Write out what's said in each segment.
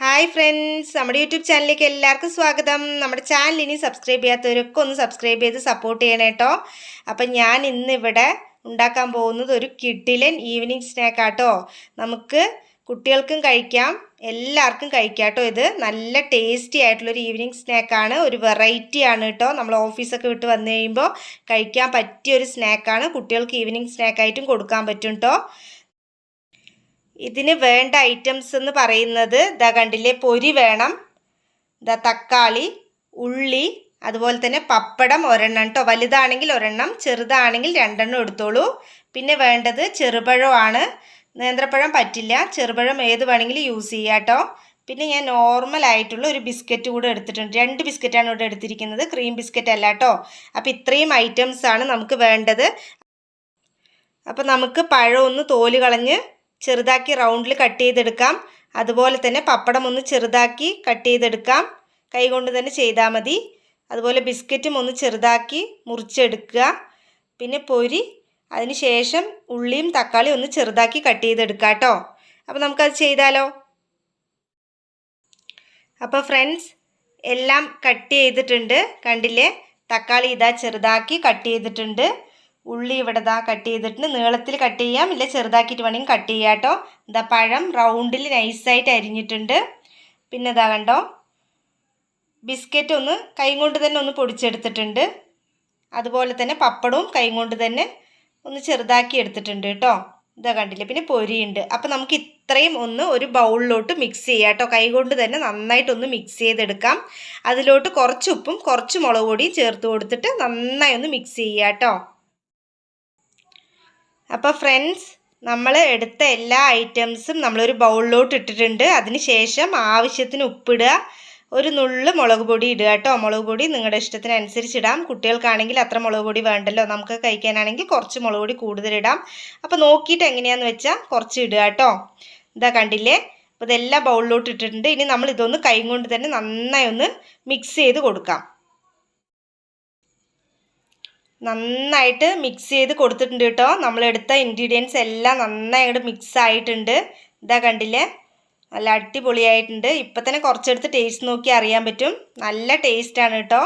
Hi friends നമ്മുടെ YouTube ചാനലിലേക്ക് എല്ലാവർക്കും സ്വാഗതം. നമ്മുടെ ചാനൽ ഇനി സബ്സ്ക്രൈബ് ചെയ്യാത്തവരൊക്കെ ഒന്ന് സബ്സ്ക്രൈബ് ചെയ്ത് സപ്പോർട്ട് ചെയ്യണം കേട്ടോ അപ്പം ഞാൻ ഇന്നിവിടെ ഉണ്ടാക്കാൻ പോകുന്നത് ഒരു കിഡിലൻ ഈവനിങ് സ്നാക്കാട്ടോ നമുക്ക് കുട്ടികൾക്കും കഴിക്കാം എല്ലാവർക്കും കഴിക്കാം കേട്ടോ ഇത്. നല്ല ടേസ്റ്റി ആയിട്ടുള്ളൊരു ഈവനിങ് സ്നാക്കാണ് ഒരു വെറൈറ്റി ആണ് കേട്ടോ നമ്മൾ ഓഫീസൊക്കെ വിട്ട് വന്നു കഴിയുമ്പോൾ കഴിക്കാൻ പറ്റിയ ഒരു സ്നാക്കാണ് കുട്ടികൾക്ക് ഈവനിങ് സ്നാക്കായിട്ടും കൊടുക്കാൻ പറ്റും കേട്ടോ ഇതിന് വേണ്ട ഐറ്റംസ് എന്ന് പറയുന്നത് ദ കണ്ടില്ലേ പൊരി വേണം. ദ തക്കാളി ഉള്ളി അതുപോലെ തന്നെ പപ്പടം ഒരെണ്ണം കേട്ടോ വലുതാണെങ്കിൽ ഒരെണ്ണം ചെറുതാണെങ്കിൽ രണ്ടെണ്ണം എടുത്തോളൂ. പിന്നെ വേണ്ടത് ചെറുപഴമാണ്. നേന്ത്രപ്പഴം പറ്റില്ല. ചെറുപഴം ഏത് വേണമെങ്കിലും യൂസ് ചെയ്യാം കേട്ടോ പിന്നെ ഞാൻ നോർമൽ ആയിട്ടുള്ള ഒരു ബിസ്ക്കറ്റ് കൂടെ എടുത്തിട്ടുണ്ട്. രണ്ട് ബിസ്ക്കറ്റാണ് ഇവിടെ എടുത്തിരിക്കുന്നത്. ക്രീം ബിസ്ക്കറ്റ് അല്ല കേട്ടോ അപ്പോൾ ഇത്രയും ഐറ്റംസാണ് നമുക്ക് വേണ്ടത്. അപ്പോൾ നമുക്ക് പഴം ഒന്ന് തോൽ കളഞ്ഞ് ചെറുതാക്കി റൗണ്ടിൽ കട്ട് ചെയ്തെടുക്കാം. അതുപോലെ തന്നെ പപ്പടം ഒന്ന് ചെറുതാക്കി കട്ട് ചെയ്തെടുക്കാം. കൈകൊണ്ട് തന്നെ ചെയ്താൽ മതി. അതുപോലെ ബിസ്ക്കറ്റും ഒന്ന് ചെറുതാക്കി മുറിച്ചെടുക്കുക. പിന്നെ പൊരി. അതിന് ശേഷം ഉള്ളിയും തക്കാളിയും ഒന്ന് ചെറുതാക്കി കട്ട് ചെയ്തെടുക്കുക കേട്ടോ. അപ്പോൾ നമുക്കത് ചെയ്താലോ? അപ്പോൾ ഫ്രണ്ട്സ് എല്ലാം കട്ട് ചെയ്തിട്ടുണ്ട്. കണ്ടില്ലേ? തക്കാളി ഇതാ ചെറുതാക്കി കട്ട് ചെയ്തിട്ടുണ്ട്. ഉള്ളി ഇവിടെ ദാ കട്ട് ചെയ്തിട്ട് നീളത്തിൽ കട്ട് ചെയ്യാം. ഇല്ല ചെറുതാക്കിയിട്ട് വേണമെങ്കിൽ കട്ട് ചെയ്യാം കേട്ടോ ഇതാ പഴം റൗണ്ടിൽ നൈസായിട്ട് അരിഞ്ഞിട്ടുണ്ട്. പിന്നെ ഇതാ കണ്ടോ? ബിസ്ക്കറ്റ് ഒന്ന് കൈ കൊണ്ട് തന്നെ ഒന്ന് പൊടിച്ചെടുത്തിട്ടുണ്ട്. അതുപോലെ തന്നെ പപ്പടവും കൈ കൊണ്ട് തന്നെ ഒന്ന് ചെറുതാക്കി എടുത്തിട്ടുണ്ട് കേട്ടോ ഇതാ കണ്ടില്ലേ? പിന്നെ പൊരിയുണ്ട്. അപ്പോൾ നമുക്ക് ഇത്രയും ഒന്ന് ഒരു ബൗളിലോട്ട് മിക്സ് ചെയ്യാം കേട്ടോ കൈകൊണ്ട് തന്നെ നന്നായിട്ടൊന്ന് മിക്സ് ചെയ്തെടുക്കാം. അതിലോട്ട് കുറച്ച് ഉപ്പും കുറച്ച് മുളക് പൊടിയും ചേർത്ത് കൊടുത്തിട്ട് നന്നായി ഒന്ന് മിക്സ് ചെയ്യാം കേട്ടോ അപ്പോൾ ഫ്രണ്ട്സ് നമ്മൾ എടുത്ത എല്ലാ ഐറ്റംസും നമ്മളൊരു ബൗളിലോട്ട് ഇട്ടിട്ടുണ്ട്. അതിന് ശേഷം ആവശ്യത്തിന് ഉപ്പിടുക. ഒരു നുള്ള് മുളക് പൊടി ഇടുക കേട്ടോ. മുളക് പൊടി നിങ്ങളുടെ ഇഷ്ടത്തിനനുസരിച്ച് ഇടാം കുട്ടികൾക്കാണെങ്കിൽ അത്ര മുളക് പൊടി വേണ്ടല്ലോ. നമുക്ക് കഴിക്കാനാണെങ്കിൽ കുറച്ച് മുളക് പൊടി കൂടുതലിടാം. അപ്പോൾ നോക്കിയിട്ട് എങ്ങനെയാണെന്ന് വെച്ചാൽ കുറച്ച് ഇടുക കേട്ടോ. ഇതാ കണ്ടില്ലേ? അപ്പോൾ ഇതെല്ലാം ബൗളിലോട്ട് ഇട്ടിട്ടുണ്ട്. ഇനി നമ്മൾ ഇതൊന്ന് കൈ കൊണ്ട് തന്നെ നന്നായി ഒന്ന് മിക്സ് ചെയ്ത് കൊടുക്കാം. നന്നായിട്ട് മിക്സ് ചെയ്ത് കൊടുത്തിട്ടുണ്ട് കേട്ടോ. നമ്മളെടുത്ത ഇൻഗ്രീഡിയൻസ് എല്ലാം നന്നായി അങ്ങോട്ട് മിക്സ് ആയിട്ടുണ്ട്. ഇതാ കണ്ടില്ലേ? നല്ല അടിപൊളിയായിട്ടുണ്ട്. ഇപ്പം തന്നെ കുറച്ചെടുത്ത് ടേസ്റ്റ് നോക്കി അറിയാൻ പറ്റും. നല്ല ടേസ്റ്റാണ് കേട്ടോ.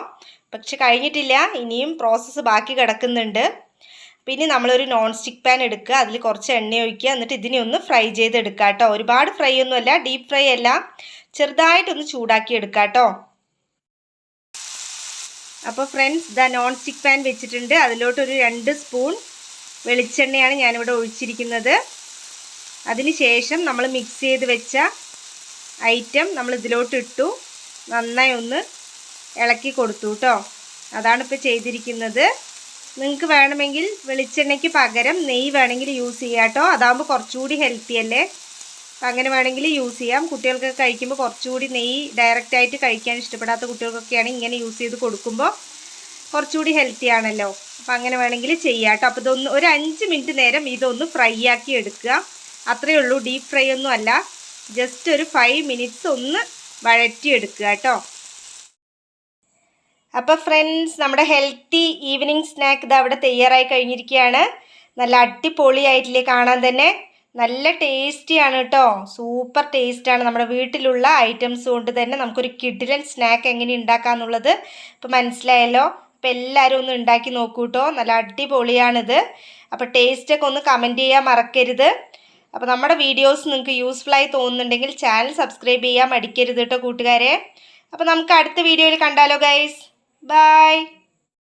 പക്ഷെ കഴിഞ്ഞിട്ടില്ല. ഇനിയും പ്രോസസ്സ് ബാക്കി കിടക്കുന്നുണ്ട്. പിന്നെ നമ്മളൊരു നോൺ സ്റ്റിക്ക് പാൻ എടുക്കുക. അതിൽ കുറച്ച് എണ്ണ ഒഴിക്കുക. എന്നിട്ട് ഇതിനെ ഒന്ന് ഫ്രൈ ചെയ്തെടുക്കുക കേട്ടോ. ഒരുപാട് ഫ്രൈ ഒന്നുമല്ല ഡീപ്പ് ഫ്രൈ അല്ല. ചെറുതായിട്ടൊന്ന് ചൂടാക്കി എടുക്കുക കേട്ടോ. അപ്പോൾ friends the non stick pan വെച്ചിട്ടുണ്ട്. അതിലോട്ടൊരു രണ്ട് സ്പൂൺ വെളിച്ചെണ്ണയാണ് ഞാനിവിടെ ഒഴിച്ചിരിക്കുന്നത്. അതിന് ശേഷം നമ്മൾ മിക്സ് ചെയ്ത് വെച്ച ഐറ്റം നമ്മൾ ഇതിലോട്ട് ഇട്ടു നന്നായി ഒന്ന് ഇളക്കി കൊടുത്തു കേട്ടോ അതാണ് ഇപ്പോൾ ചെയ്തിരിക്കുന്നത്. നിങ്ങൾക്ക് വേണമെങ്കിൽ വെളിച്ചെണ്ണയ്ക്ക് പകരം നെയ്യ് വേണമെങ്കിൽ യൂസ് ചെയ്യാം കേട്ടോ അതാകുമ്പോൾ കുറച്ചുകൂടി ഹെൽത്തി അല്ലേ? അങ്ങനെ വേണമെങ്കിൽ യൂസ് ചെയ്യാം. കുട്ടികൾക്കൊക്കെ കഴിക്കുമ്പോൾ കുറച്ചുകൂടി നെയ്യ് ഡയറക്റ്റായിട്ട് കഴിക്കാൻ ഇഷ്ടപ്പെടാത്ത കുട്ടികൾക്കൊക്കെയാണ് ഇങ്ങനെ യൂസ് ചെയ്ത് കൊടുക്കുമ്പോൾ കുറച്ചുകൂടി ഹെൽത്തി ആണല്ലോ. അപ്പോൾ അങ്ങനെ വേണമെങ്കിൽ ചെയ്യാം കേട്ടോ. അപ്പോൾ ഇതൊന്ന് ഒരു അഞ്ച് മിനിറ്റ് നേരം ഇതൊന്ന് ഫ്രൈ ആക്കി എടുക്കുക. അത്രയേ ഉള്ളൂ. ഡീപ്പ് ഫ്രൈ ഒന്നും അല്ല. ജസ്റ്റ് ഒരു ഫൈവ് മിനിറ്റ്സ് ഒന്ന് വഴറ്റിയെടുക്കുക കേട്ടോ. അപ്പോൾ ഫ്രണ്ട്സ് നമ്മുടെ ഹെൽത്തി ഈവനിങ് സ്നാക്ക് ഇത് അവിടെ തയ്യാറായി കഴിഞ്ഞിരിക്കുകയാണ്. നല്ല അടിപൊളിയായിട്ടില്ലേ കാണാൻ തന്നെ. നല്ല ടേസ്റ്റിയാണ് കേട്ടോ സൂപ്പർ ടേസ്റ്റാണ് നമ്മുടെ വീട്ടിലുള്ള ഐറ്റംസ് കൊണ്ട് തന്നെ നമുക്കൊരു കിഡിലൻ സ്നാക്ക് എങ്ങനെ ഉണ്ടാക്കാമെന്നുള്ളത് ഇപ്പോൾ മനസ്സിലായല്ലോ. അപ്പോൾ എല്ലാവരും ഒന്ന് ഉണ്ടാക്കി നോക്കൂ കേട്ടോ നല്ല അടിപൊളിയാണിത്. അപ്പോൾ ടേസ്റ്റൊക്കെ ഒന്ന് കമന്റ് ചെയ്യാൻ മറക്കരുത്. അപ്പോൾ നമ്മുടെ വീഡിയോസ് നിങ്ങൾക്ക് യൂസ്ഫുള്ളായി തോന്നുന്നുണ്ടെങ്കിൽ ചാനൽ സബ്സ്ക്രൈബ് ചെയ്യാൻ മടിക്കരുത് കേട്ടോ കൂട്ടുകാരെ. അപ്പോൾ നമുക്ക് അടുത്ത വീഡിയോയിൽ കണ്ടാലോ ഗൈസ് ബൈ